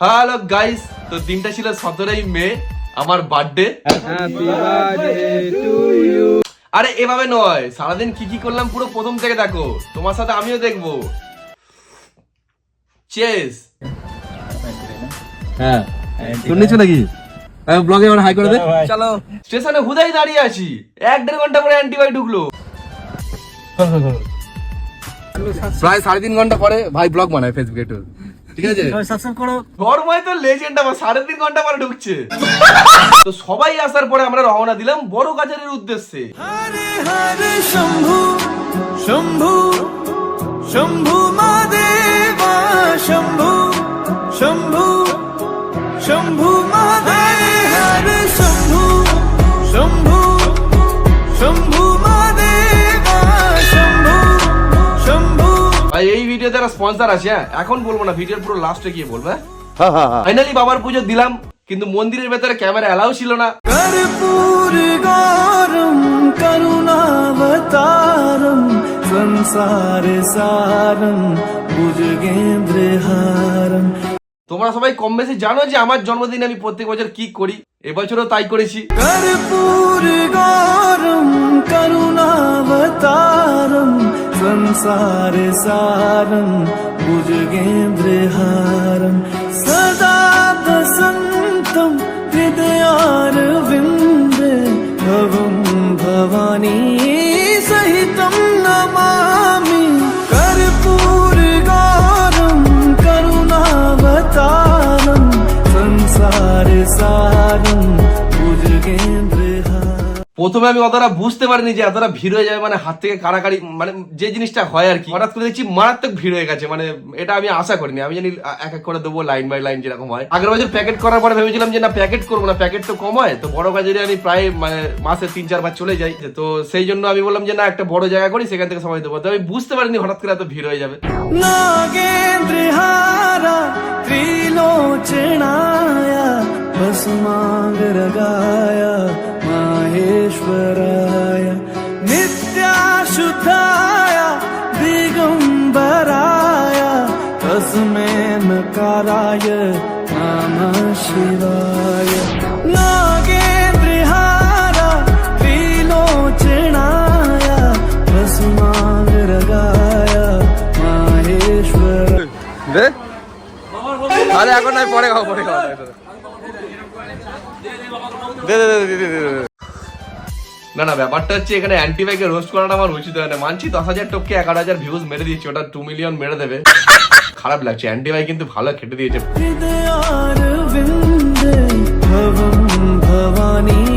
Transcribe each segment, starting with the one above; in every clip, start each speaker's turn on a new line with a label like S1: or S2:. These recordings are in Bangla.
S1: হ্যালো গাইস তো দিনটা ছিল সতেরোই মে আমার বার্থডে. আরে এভাবে নয় সারাদিন কি কি করলাম পুরো প্রথম থেকে দেখো তোমার সাথে আমিও দেখব। চেস
S2: হ্যাঁ নিচে নাকি? ব্লগে আমার হাই করে দে। চলো
S1: স্টেশনে হুদাই দাঁড়িয়ে আছি। এক দেড় ঘণ্টা পরে অ্যান্টিবাই ঢুকলো।
S2: প্রায় সাড়ে তিন ঘণ্টা পরে ভাই ব্লগ বানায় ফেসবুকে একটু। ঠিক আছে?
S1: গরমায় তো লেজেন্ড আমার সাড়ে তিন ঘণ্টা পরে ঢুকছে। তো সবাই আসার পরে আমরা রওনা দিলাম বড় গাজারের উদ্দেশ্যে।
S3: হরে হরে শম্ভু শম্ভু শম্ভু মহাদেবা শম্ভু শম্ভু শম্ভু
S1: এই ভিডিও যারা স্পন্সর আছে হ্যাঁ? এখন বলব না ভিডিওর পুরো লাস্টে গিয়ে বলবে ফাইনালি হ্যাঁ? হ্যাঁ, বাবার পুজো দিলাম কিন্তু মন্দিরের ভেতরে ক্যামেরা অ্যালাউ ছিল না।
S3: সারম
S1: তোমরা সবাই কম বেশি জানো যে আমার জন্মদিনে আমি প্রত্যেক বছর কি করি? এবছরও তাই করেছি।
S3: কর্পূর संसार सारं भुजगेन्द्रहारं सदा सदा हृदयारविन्द
S1: প্রথমে আমি অতটা বুঝতে পারিনি যে এতটা ভিড় হয়ে যাবে মানে হাত থেকে কাড়াকাড়ি মানে যে জিনিসটা হয় আর কি হঠাৎ করে দেখছি মারাত্মক ভিড় হয়ে গেছে মানে এটা আমি আশা করিনি আমি জানি আ- এক এক করে দেবো লাইন বাই লাইন যেরকম হয় আগের বছর প্যাকেট করার পরে ভেবেছিলাম যে না প্যাকেট করবো না প্যাকেট তো কম হয় তো বড় কাজের আমি প্রায় মানে মাসে তিন চারবার চলে যাই তো সেই জন্য আমি বললাম যে না একটা বড় জায়গা করি সেখান থেকে সময় দেবো তো আমি বুঝতে পারিনি হঠাৎ করে এত ভিড় হয়ে যাবে
S3: नागेन्द्रहारा त्रिलोचनाया भस्माङ्गरगाया माहेश्वराय नित्याशुद्धाय दिगम्बराय तस्मै नकाराय नमः शिवाय नागेन्द्रहारा त्रिलोचनाय भस्माङ्गरगाय माहेश्वर
S2: দে আরে এখন নয় পরে খাও পরে খাও দে দে দে দে দে, দে, দে।
S1: না না, ব্যাপারটা হচ্ছে এখানে অ্যান্টিবায়োটিক রোস্ট করাটা আমার উচিত হয় না মানছি দশ হাজার টোককে এগারো হাজার ভিউজ মেরে দিচ্ছি ওটা টু মিলিয়ন মেরে দেবে। খারাপ লাগছে অ্যান্টিবাই কিন্তু ভালো খেটে দিয়েছে।
S3: ভবানী।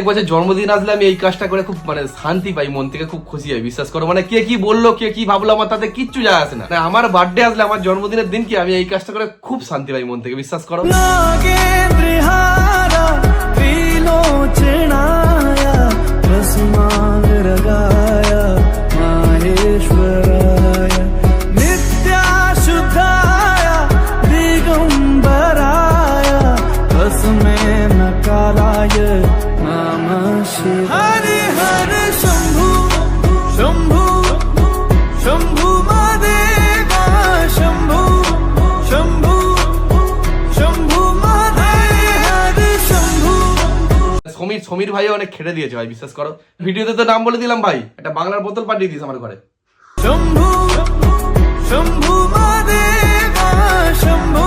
S1: প্রত্যেক বছর জন্মদিন আসলে আমি এই কাজটা করে খুব মানে শান্তি পাই, মন থেকে খুব খুশি হয় বিশ্বাস করো। মানে কে কি বলল, কে কি ভাবলো, আমার তাতে কিচ্ছু যায় আসে না। মানে, আমার বার্থডে আসলে আমার জন্মদিনের দিন কি আমি এই কাজটা করে খুব শান্তি পাই মন থেকে, বিশ্বাস করো।
S3: চেনা
S1: সমীর সমীর ভাই অনেক খেটে দিয়েছে ভাই বিশ্বাস করো। ভিডিওতে তো নাম বলে দিলাম ভাই একটা বাংলার বোতল পাঠিয়ে দিস আমার ঘরে।
S3: শম্ভু শম্ভু শম্ভু শম্ভু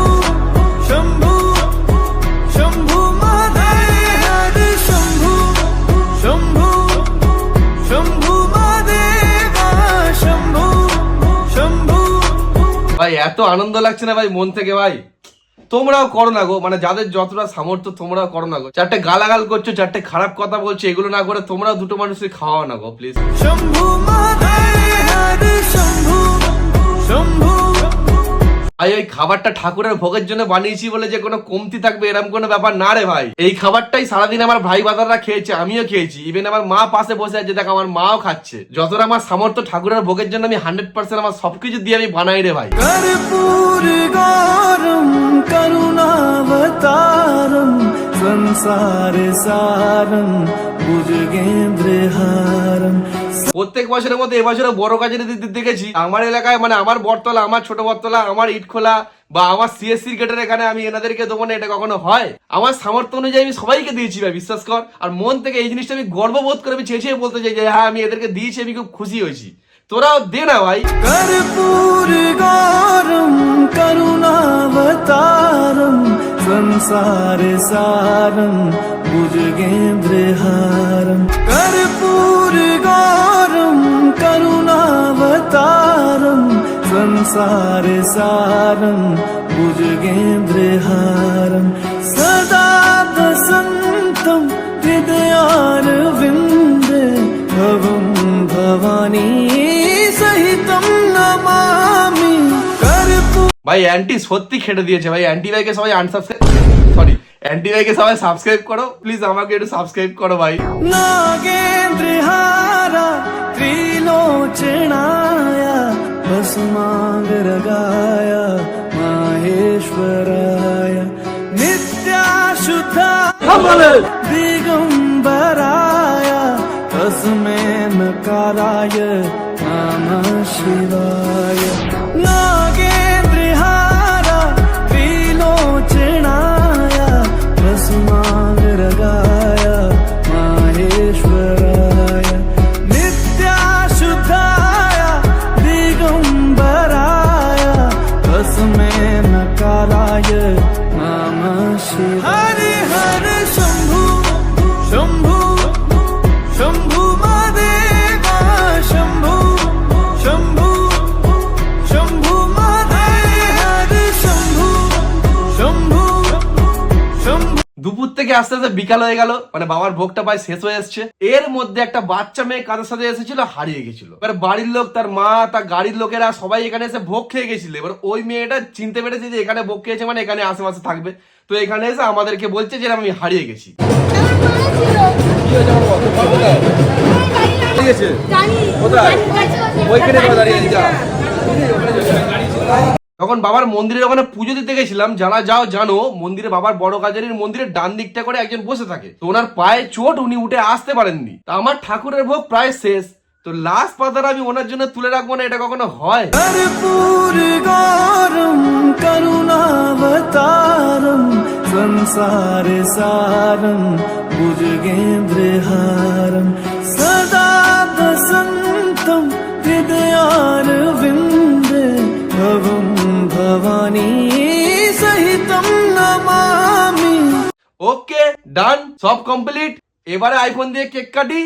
S3: শম্ভু শম্ভু শম্ভু শম্ভু শম্ভু শম্ভু।
S1: ভাই এত আনন্দ লাগছে না ভাই মন থেকে ভাই? তোমরাও করো না গো মানে যাদের যতটা সামর্থ্য তোমরাও করো না গো। চারটে গালাগাল করছ চারটে খারাপ কথা বলছো এগুলো না করে তোমরাও দুটো মানুষকে খাওয়াও না গো প্লিজ
S3: শম্ভু শম্ভু শম্ভু।
S1: ভাই ওই খাবারটা ঠাকুরের ভোগের জন্য বানিয়েছি বলে যে কোনো কমতি থাকবে এরকম কোনো ব্যাপার না রে ভাই। এই খাবারটাই সারাদিন আমার ভাই বাদাররা খেয়েছে আমিও খেয়েছি। ইভেন আমার মা পাশে বসে আছে দেখ আমার মাও খাচ্ছে। যতটা আমার সামর্থ্য ঠাকুরের ভোগের জন্য আমি হান্ড্রেড পার্সেন্ট আমার সবকিছু দিয়ে আমি বানাই রে ভাই।
S3: সারে
S1: প্রত্যেক বছরের মতো এবছরও বড় কাজের দেখেছি। আমার এলাকায় মানে আমার বটতলা আমার ছোট বটতলা আমার ইট খোলা বা আমার সিএসসি গেটের এখানে আমি এনাদেরকে দেবো না এটা কখনো হয়। আমার সামর্থ্য অনুযায়ী আমি সবাইকে দিয়েছি ভাই বিশ্বাস কর। আর মন থেকে এই জিনিসটা আমি গর্ববোধ করে আমি চেঁচিয়ে বলতে চাই যে হ্যাঁ আমি এদেরকে দিয়েছি আমি খুব খুশি হয়েছি। তোরাও দে না ভাই।
S3: কর্পূর গরম করুণাবতারম संसार सारं भुजगेन्द्रहारं कर्पूरगारं करुणावतारं संसार सारं भुजगेन्द्रहारं बृहारं सदा वसन्तं भवं भवानी सहितं नमा।
S1: ভাই অ্যান্টি সত্যি খেটে দিয়েছে ভাই অ্যান্টি ভাইকে সবাই আনসাবস্ক্রাইব সরি অ্যান্টি ভাইকে সবাই সাবস্ক্রাইব করো প্লিজ আমাকে একটু সাবস্ক্রাইব করো ভাই
S3: नागेन्द्रहारा त्रिलोचनाय भस्माङ्गरगाय माहेश्वराय नित्याशुद्धा दिगम्बराय तस्मै नकाराय नमः शिवाय
S1: থেকে আস্তে আস্তে বিকাল হয়ে গেল মানে বাবার ভোগটা প্রায় শেষ হয়ে এসছে এর মধ্যে একটা বাচ্চা মেয়ে কাদের সাথে এসেছিল হারিয়ে গেছিল এবার বাড়ির লোক তার মা তার গাড়ির লোকেরা সবাই এখানে এসে ভোগ খেয়ে গেছিল এবার ওই মেয়েটা চিনতে পেরেছে যে এখানে ভোগ খেয়েছে মানে এখানে আশেপাশে থাকবে তো এখানে এসে আমাদেরকে বলছে যে আমি হারিয়ে গেছি তখন বাবার মন্দিরের ওখানে পুজো দিতে গেছিলাম যারা যাও জানো মন্দিরে বাবার বড় কাজারির মন্দিরের ডান দিকটা করে একজন বসে থাকে তো ওনার পায়ে চোট উনি উঠে আসতে পারেননি তা আমার ঠাকুরের ভোগ প্রায় শেষ তো লাস্ট পাতাটা আমি ওনার জন্য তুলে রাখবো না এটা কখনো হয়
S3: कर्पूर गौरम करुणावतारम संसार सारम भुजगेन्द्रहारम सदा
S1: ওকে ডান সব কমপ্লিট এবারে আইফোন দিয়ে কেক কাটি।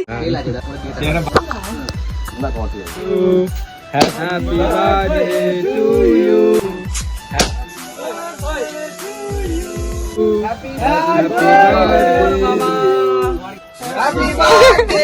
S4: Happy birthday Mamai happy birthday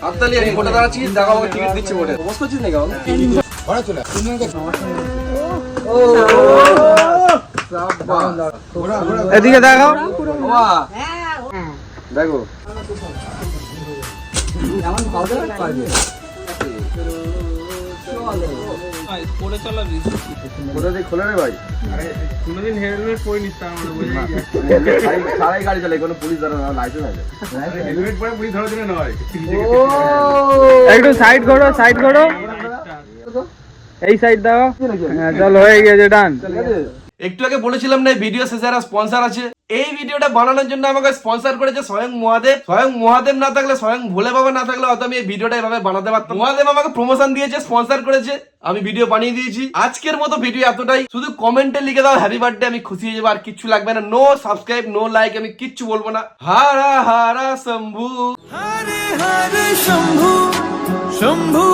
S1: হাততালি আমি কোটা দাঁড়াচ্ছি দেখা আমাকে টিকিট দিচ্ছে বলে। বস করছিস নাকি আমাকে
S4: এদিকে দেখো
S1: দেখো কোথা থেকে খোলে রে ভাই? কোনোদিন হেলমেট পরিনিস তার মানে সারাই গাড়ি চালাই কোনো পুলিশ ধরে না লাইসেন্স আছে।
S5: একটু সাইড করো সাইড করো এই সাইড দাও। হ্যাঁ চলো হয়ে গেছে ডান
S1: একটু আগে বলেছিলাম না ভিডিও শেষে স্পন্সর আছে? এই ভিডিওটা বানানোর জন্য আমাকে স্পন্সর করেছে স্বয়ং মহাদেব। স্বয়ং মহাদেব না থাকলে, স্বয়ং ভোলে বাবা না থাকলে হয়তো আমি এই ভিডিওটা এভাবে বানাতে পারতাম। মহাদেব আমাকে প্রমোশন দিয়েছে স্পন্সর করেছে। আমি ভিডিও বানিয়ে দিয়েছি। আজকের মতো ভিডিও এতটাই। শুধু কমেন্টে লিখে দাও হ্যাপি বার্থডে আমি খুশি হয়ে যাব, আর কিচ্ছু লাগবে না। নো সাবস্ক্রাইব নো লাইক আমি কিচ্ছু বলব না। হারা হারা, শম্ভু।
S3: হারে হারে, শম্ভু। শম্ভু।